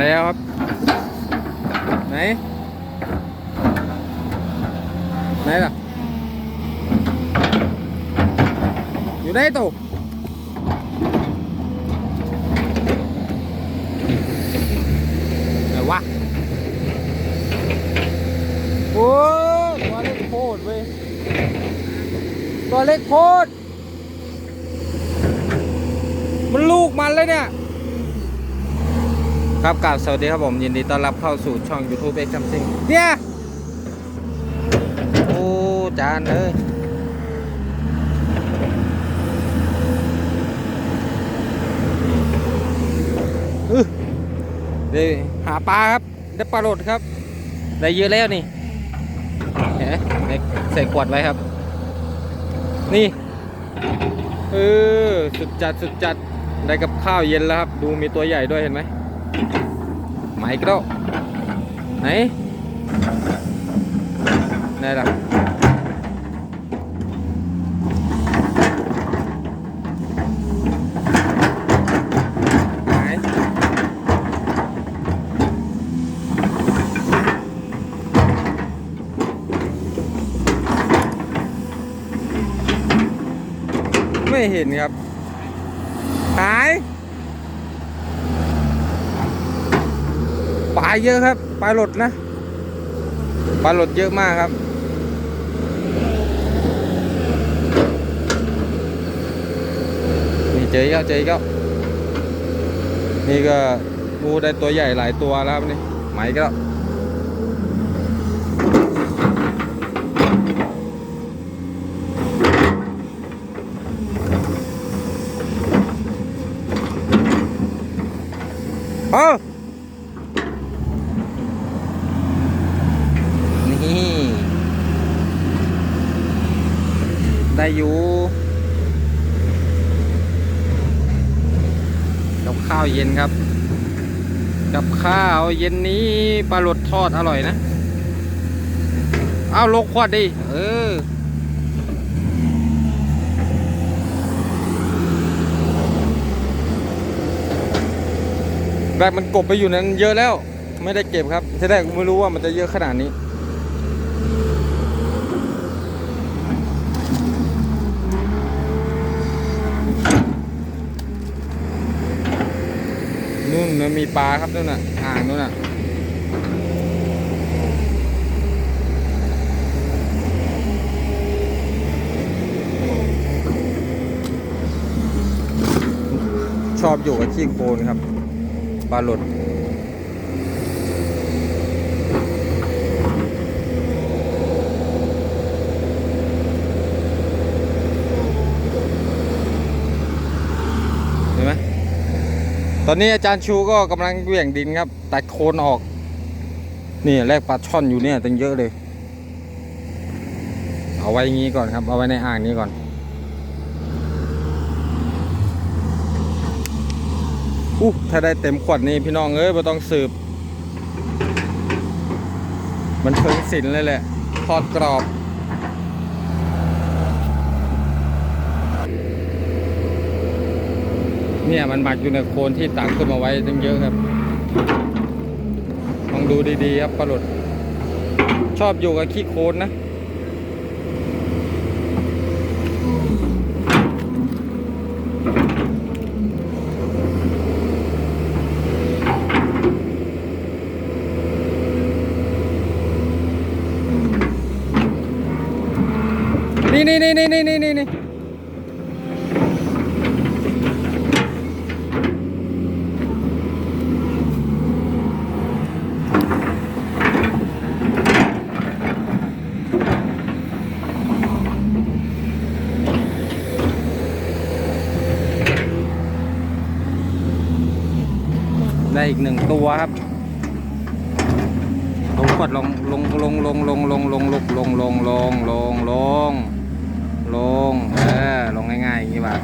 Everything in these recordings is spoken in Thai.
แล้วครับ ไหน ไหนล่ะ อยู่ไหนตูไหนวะ โอ้ตัวเล็กโคตรเว้ย ตัวเล็กโคตรมันลูกมันเลยเนี่ย ครับกราบสวัสดีครับผมยินดีต้อนรับเข้าสู่ช่อง YouTube เอ็กซัมซิงเนี่ยโอ้จานเอ้ยอื้อเดี๋ยวหาปลาครับ ได้ปลาโหลดครับ ได้เยอะแล้วนี่เห็นไหมในใส่ขวดไว้ครับ นี่เออสุดจัดสุดจัดได้กับข้าวเย็นแล้วครับ ดูมีตัวใหญ่ด้วยเห็นไหม ไหมกระไหนไหนล่ะไม่เห็นครับ หายป ลาเยอะครับปลาหลดนะปลาหลดเยอะมากครับ นี่เจออีกแล้วเจออีกแล้วนี่ก็งูได้ตัวใหญ่หลายตัวแล้วครับนี่ไหมก็แล้วเออนี่ ได้ อยู่กับข้าวเย็นครับ กับข้าวเย็นนี้ปลาหลดทอดอร่อยนะ เอาลกขวดดิ เออแบกมันกบไปอยู่นั้นเยอะแล้ว ไม่ได้เก็บครับทีแรกไม่รู้ว่ามันจะเยอะขนาดนี้ นู่นมันมีปลาครับนู่นน่ะอ่างนู่นน่ะชอบอยู่กับขี้โคลนครับปลาหลดเห็นไหม ตอนนี้อาจารย์ชูก็กำลังเหวี่ยงดินครับ ตัดโคนออก นี่แรกปลาช่อนอยู่เนี่ยตั้งเยอะเลย เอาไว้อย่างนี้ก่อนครับ เอาไว้ในอ่างนี้ก่อนอู้ถ้าได้เต็มขวดนี่พี่น้องเอ้ยไม่ต้องสืบ มันเทิงศิลป์เลยแหละทอดกรอบ เนี่ยมันหมักอยู่ในโคนที่ตักขึ้นมาไว้ตั้งเยอะครับลองดูดีๆครับปลาหลดชอบอยู่กับขี้โคลนนะนี่นี่นี่นี่นี่นี่ ได้อีกหนึ่งตัวครับลงกดลงลงลงลงลงลงลงลงลงลงลงลงลงลงเออลงง่ายๆอย่างนี้ป่ะ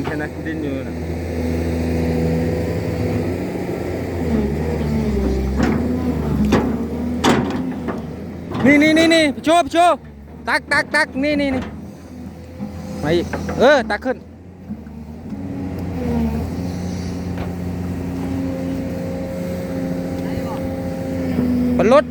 ลูกมันใช่ไหมดิ้นอยู่นะนี่นี่นี่นี่พี่โชว์พี่โชว์ตักตักตักนี่นี่นี่มาอีกเออตักขึ้น บนรถ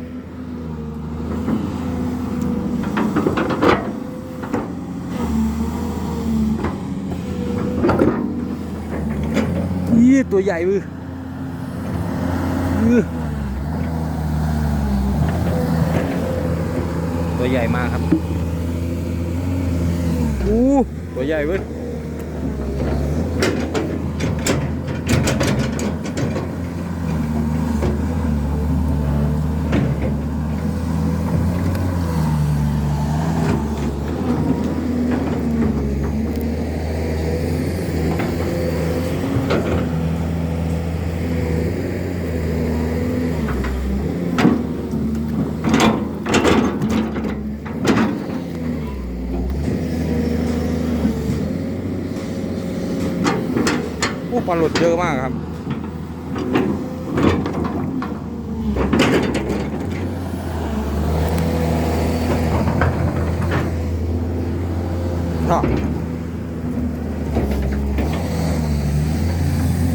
ยี่ ตัวใหญ่มืออื้อตัวใหญ่มากครับอู้ตัวใหญ่เว้ย อู้ปลาหลุดเยอะมากครับเถาะ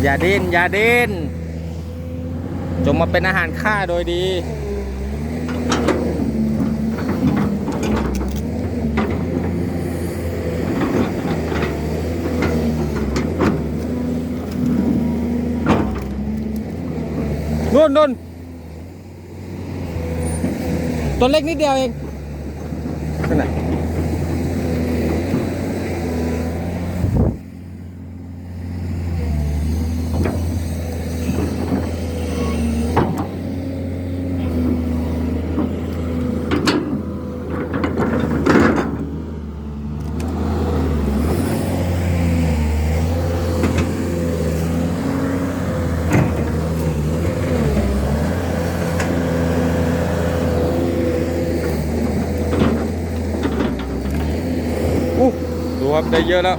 อย่าดิ้น อย่าดิ้น จงมาเป็นอาหารข้าโดยดี นู่นนู่นตัวเล็กนิดเดียวเองขนาดอู้ดู ครับได้เยอะแล้ว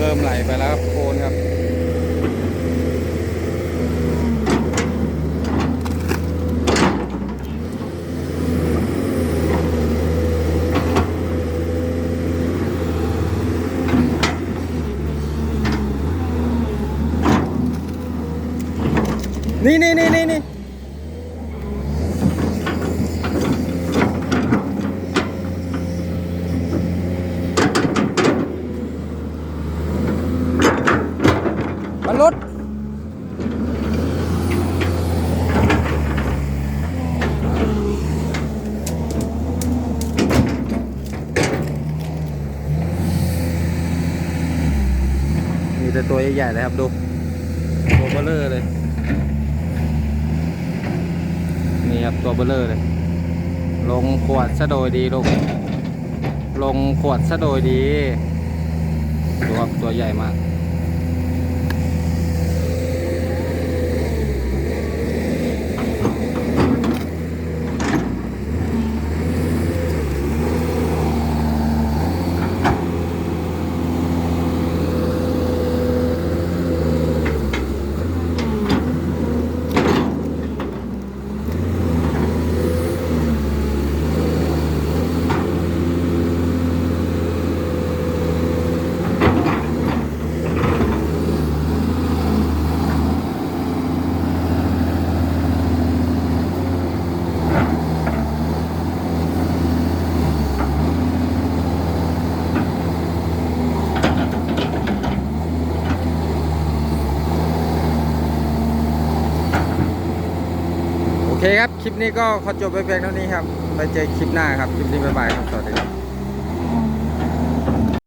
เริ่มไหลไปแล้วครับโคนครับ นี่นี่นี่นี่นี่มันรถมีแต่ตัวใหญ่ๆเลยครับ ดูตัวเบลเลอร์เลย นี่ครับตัวเบลเลอร์เลย ลงขวดซะโดยดีลงลงขวดซะโดยดีดูครับตัวใหญ่มาก ลิปนี้ก็ขอจบไปเพียงเท่านี้ครับ ไปเจอคลิปหน้าครับ คลิปนี้บ๊ายบายครับ สวัสดีครับ